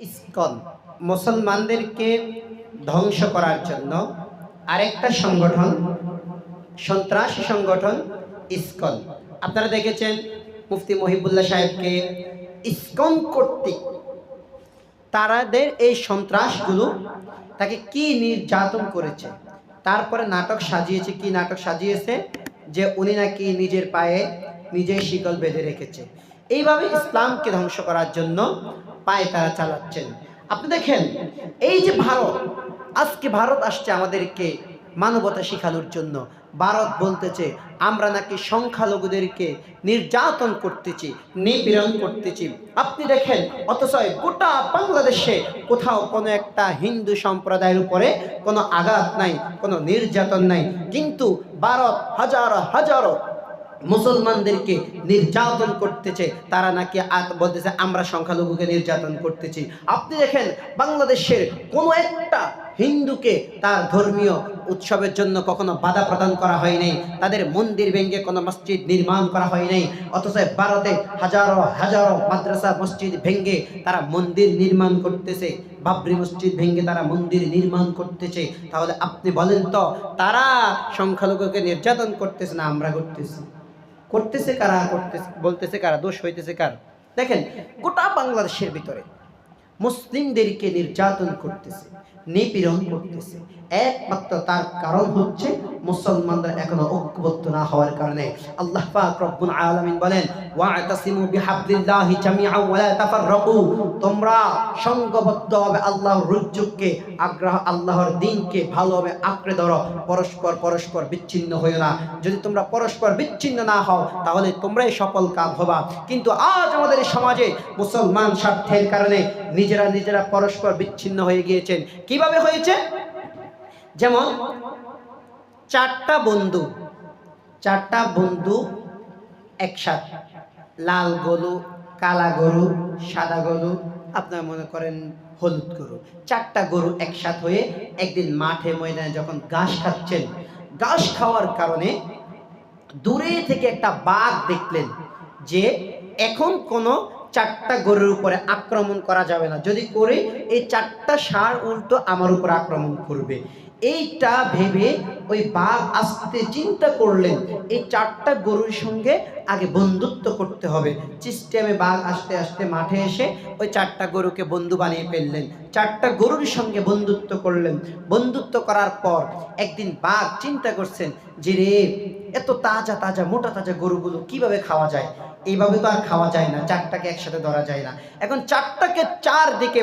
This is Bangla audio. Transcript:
ইসকন, মুসলমানদেরকে ধ্বংস করার জন্য আরেকটা সংগঠন, সন্ত্রাসী সংগঠন ইসকন। আপনারা দেখেছেন মুফতি মহিবুল্লাহ সাহেবকে ইসকন কর্তৃক তারাদের এই সন্ত্রাসগুলো তাকে কি নির্যাতন করেছে, তারপরে নাটক সাজিয়েছে, কি নাটক সাজিয়েছে, যে উনি নাকি নিজের পায়ে নিজেই শিকল বেঁধে রেখেছে। এইভাবে ইসলামকে ধ্বংস করার জন্য পায়ে তারা চালাচ্ছেন। আপনি দেখেন, এই যে ভারত, আজকে ভারত আসছে আমাদেরকে মানবতা শিখানোর জন্য। ভারত বলতেছে, আমরা নাকি সংখ্যালঘুদেরকে নির্যাতন করতেছি, নিপীড়ন করতেছি। আপনি দেখেন, অথচ গোটা বাংলাদেশে কোথাও কোনো একটা হিন্দু সম্প্রদায়ের উপরে কোনো আঘাত নাই, কোনো নির্যাতন নাই। কিন্তু ভারত হাজারো হাজারো মুসলমানদেরকে নির্যাতন করতেছে, তারা নাকি বলতেছে, আমরা সংখ্যালঘুকে নির্যাতন করতেছি। আপনি দেখেন, বাংলাদেশের কোনো একটা হিন্দুকে তার ধর্মীয় উৎসবের জন্য কখনো বাধা প্রদান করা হয় নাই তাদের মন্দির ভেঙে কোনো মসজিদ নির্মাণ করা হয় নাই অথচ ভারতে হাজারো হাজারো মাদ্রাসা, মসজিদ ভেঙে তারা মন্দির নির্মাণ করতেছে, বাবরি মসজিদ ভেঙে তারা মন্দির নির্মাণ করতেছে। তাহলে আপনি বলেন তো, তারা সংখ্যালঘুকে নির্যাতন করতেছে না আমরা করতেছি? করতেছে কারা, করতেছে, বলতেছে কারা, দোষ হইতেছে কার? দেখেন, গোটা বাংলাদেশের ভিতরে মুসলিমদেরকে নির্যাতন করতেছে, নিপীড়ন করতেছে। একমাত্র তার কারণ হচ্ছে মুসলমানরা এখনও ঐক্যবদ্ধ না হওয়ার কারণে আল্লাহ পাক রব্বুল আলামিন বলেন, ওয়াতাসিমু বিহাবলিল্লাহি জামিআন ওয়া লা তাফাররাকু। তোমরা সংঘবদ্ধভাবে আল্লাহর রুজ্জুককে, আগ্রহ আল্লাহর দ্বীনকে ভালোভাবে আঁকড়ে ধরো। পরস্পর পরস্পর বিচ্ছিন্ন হইও না। যদি তোমরা পরস্পর বিচ্ছিন্ন না হও, তাহলে তোমরাই সফল কাম হবা। কিন্তু আজ আমাদের সমাজে মুসলমান স্বার্থের কারণে নিজেরা নিজেরা পরস্পর বিচ্ছিন্ন হয়ে গিয়েছেন। কীভাবে হয়েছে? যেমন চারটা বন্ধু চারটা বন্ধু একসাথে। লাল গরু, কালা গরু, সাদা গরু, আপনার মনে করেন হলুদ গরু। চারটা গরু একসাথ হয়ে একদিন মাঠে ময়দানে যখন ঘাস খাচ্ছেন, ঘাস খাওয়ার কারণে দূরে থেকে একটা বাঘ দেখলেন যে এখন কোনো চারটা গরুর উপরে আক্রমণ করা যাবে না। যদি করে এই চারটা সার উল্টো আমার উপর আক্রমণ করবে। এইটা ভেবে ওই বাঘ আসতে চিন্তা করলেন, এই চারটা গরুর সঙ্গে আগে বন্ধুত্ব করতে হবে। সিস্টেমে বাঘ আসতে আসতে মাঠে এসে ওই চারটা গরুকে বন্ধু বানিয়ে ফেললেন। চারটা গরুর সঙ্গে বন্ধুত্ব করলেন। বন্ধুত্ব করার পর একদিন বাঘ চিন্তা করছেন যে রে, এত তাজা তাজা, মোটা তাজা গরুগুলো কীভাবে খাওয়া যায়? এইভাবে তো আর খাওয়া যায় না, চারটাকে একসাথে ধরা যায় না। এখন চারটাকে চার দিকে